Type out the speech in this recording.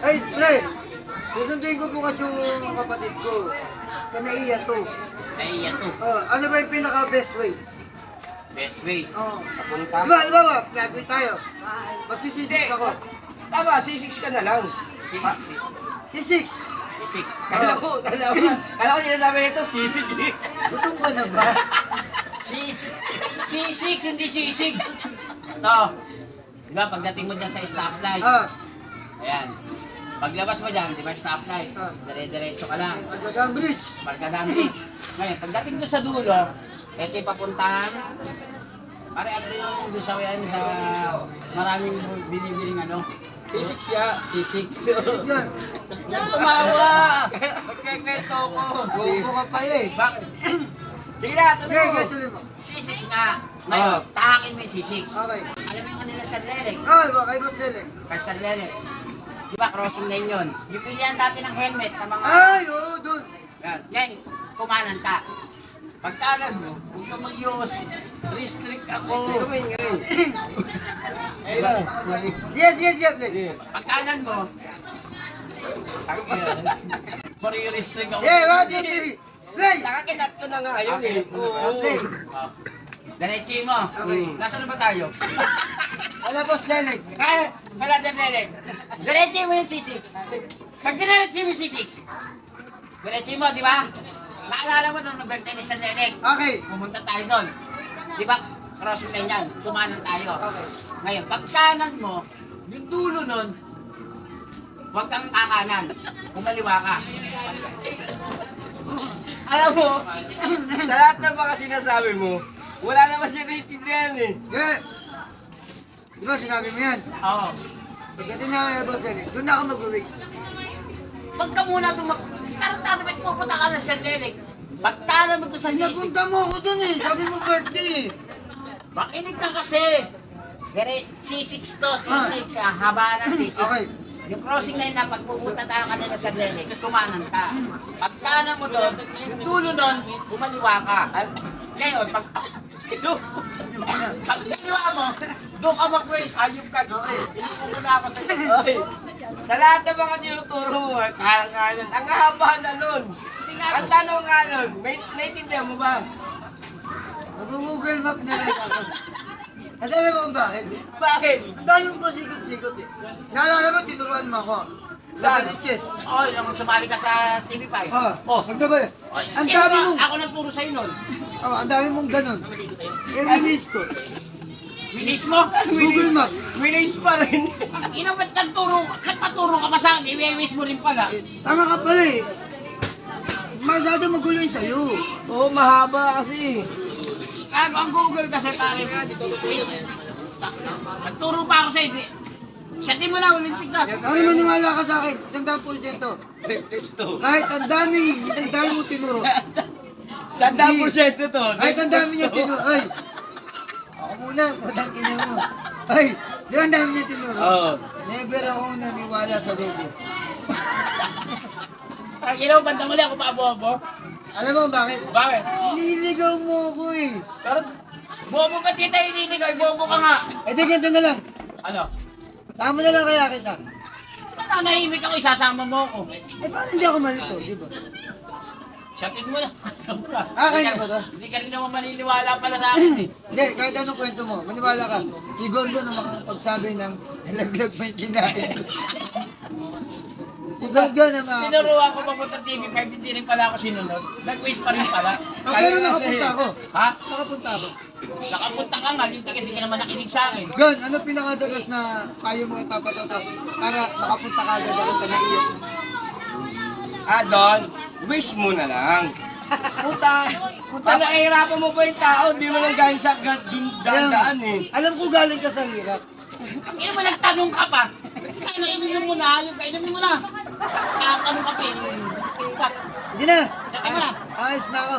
Ay, pre! Susundin ko bukas yung kapatid ko. Sa naiya to. Naiya to. Oh, ano ba yung pinaka-best way? Best way. Oh. Papunta. Di ba, di ba? Graduate tayo. Magsisisix ako. Tama, C6 ka na lang. Sisik. Sisix! Sisik. Kala ko, kala ko, kala ko sinasabi nito, C6 eh. Gutom ka na ba? Sisik. Sisik, hindi sisig. Ito. Di ba, pagdating mo dyan sa stoplight, Ah, ayan. Paglabas mo dyan, di ba, stoplight, Ah. dire-diretso ka lang. Pagdagang bridge. Barkadaan Bridge. Ngayon, pagdating doon sa dulo, ito yung papuntahan. Pare, ano yung doon sa, yan, sa maraming binibiling ano? C6 siya. C6. Yan. Tumawa! Magkikwento ko. Bobo ka pala eh. Bakit? Sige na, tuloy mo. tuloy mo. C6 nga. Ngayon, tahakin mo yung C6. Okay. Alam mo yung kanila sa Lelek? Ay, ba, kay Boss Lele. Kay Sir Lelek. Di ba, crossing lane yun? Yung pilihan dati ng helmet ng mga... Ay, oo, dun. Yan, yan, kumanan ka. Pagtalan mo, huwag ka mag-use. Restrict ako. Ayun lang. Yes, yes, yes, yes. Pagkanan mo, Pari-restrict ako. Yeah, one, two, three. Play! Nakakinat ko na nga yun eh. Oo. Okay. Oh. Diretsi mo. Okay. Nasaan na ba tayo? Wala, Boss Lele. Kaya, wala din Lelek. Diretsi mo yung C6. Pag diretsi mo yung C6, diretsi mo, di ba? Naalala mo nung nag-birthday ni San Lelek. Okay. Pumunta tayo doon. Di ba? Crossing lane yan. Kumanan tayo. Okay. Ngayon, pag kanan mo, yung dulo nun, huwag kang kakanan. Kumaliwa ka. Alam mo, sa lahat ng mga sinasabi mo, wala naman siya naiintindihan eh. Yeah. Di ba sinabi mo yan? Oo. Pagdating na kay Boss Lele, doon na ako mag-wait. Huwag ka muna dumag... Tarantado ba't pupunta ka na sa Lelek? Pagkanan mo doon sa sisig. Napunta mo ako dun eh. Sabi mo birthday eh. Makinig ka kasi. Gare, C6 to, C6. Ah. haba ng C6. Okay. Yung crossing line na pag pupunta tayo kanina sa Lelek, kumanan ka. Pagkanan mo doon, yung dulo doon, umaliwa ka. Ngayon, pag... Niliwa mo, doon ka mag-waste, ayup ka. Inuupo na ako sa Oy, sa lahat ng mga tinuturo mo, ah, karangalan, ang haba na nun. Ang tanong nga nun, may, naiintindihan mo ba? Mag-google map na lang ako. At alam mo kung bakit? Bakit? Ang dami ko sikot-sikot eh. Naalala mo, tinuruan mo ako. Sa? Baliches. Oy, nung sumali ka sa TV5. Ah, Oh. magdabal. Ang eh, dami mong, Ako nagturo sa'yo nun. Oh, ang dami mong ganun. Eh, release ko. Bilis mo. Google map. Winnings pa rin. Ina, ba't nagturo, nagpaturo ka pa sa akin? I-wish mo rin pala. Tama ka pala eh. Masyado magulo yung sa'yo. Oo, oh, mahaba kasi. Ang, ang Google kasi pare, nagturo pa ako sa'yo. di- Siyatin mo na, ulintik ka. Ano maniwala ka sa akin? Isang daan porsyento. Let's do. Kahit ang daming, ang dami mo tinuro. Sandang Hindi. porsyento to. Kahit ang dami niya tinuro. Ay! Ako muna, madang kina mo. Ay! Di ba ang dami niya tinuro? Oo. Never ako naniwala sa logo. Ang ilaw, banda mo ako paabo-abo. Alam mo bakit? Bakit? Nililigaw mo ako eh. Pero, bobo ka tita, iniligay, bobo ka nga. Eh di ganito na lang. Ano? Sama na lang kaya kita. Nanahimik ako, isasama mo ako. Eh paano hindi ako malito, di ba? Siyatin mo na. Ah, kaya na ba to? Hindi ka rin naman maniniwala pala sa akin eh. Hindi, kahit anong kwento mo, maniwala ka. Si Gondo na makakapagsabi ng nalaglag may kinain. si Gondo na makakapagsabi. Tinuruan ko papunta TV5, hindi rin pala ako sinunod. Nag-waste pa rin pala. Ah, pero nakapunta ako. Ha? Nakapunta ako. Nakapunta ka nga, hindi ka, hindi ka naman nakinig sa akin. Gon, ano pinakadalas na payo mo ipapatuto para makapunta ka agad ako sa naiyo? Ah, Don, wish mo na lang. Puta, papahirapan mo pa yung tao, di mo lang galing sa dun- daan eh. Alam ko galing ka sa hirap. Hindi mo nagtanong ka pa. Sana ininom mo na, yung kainumin mo na. Tatanong ka pa. Hindi na. Na. Ayos na ako.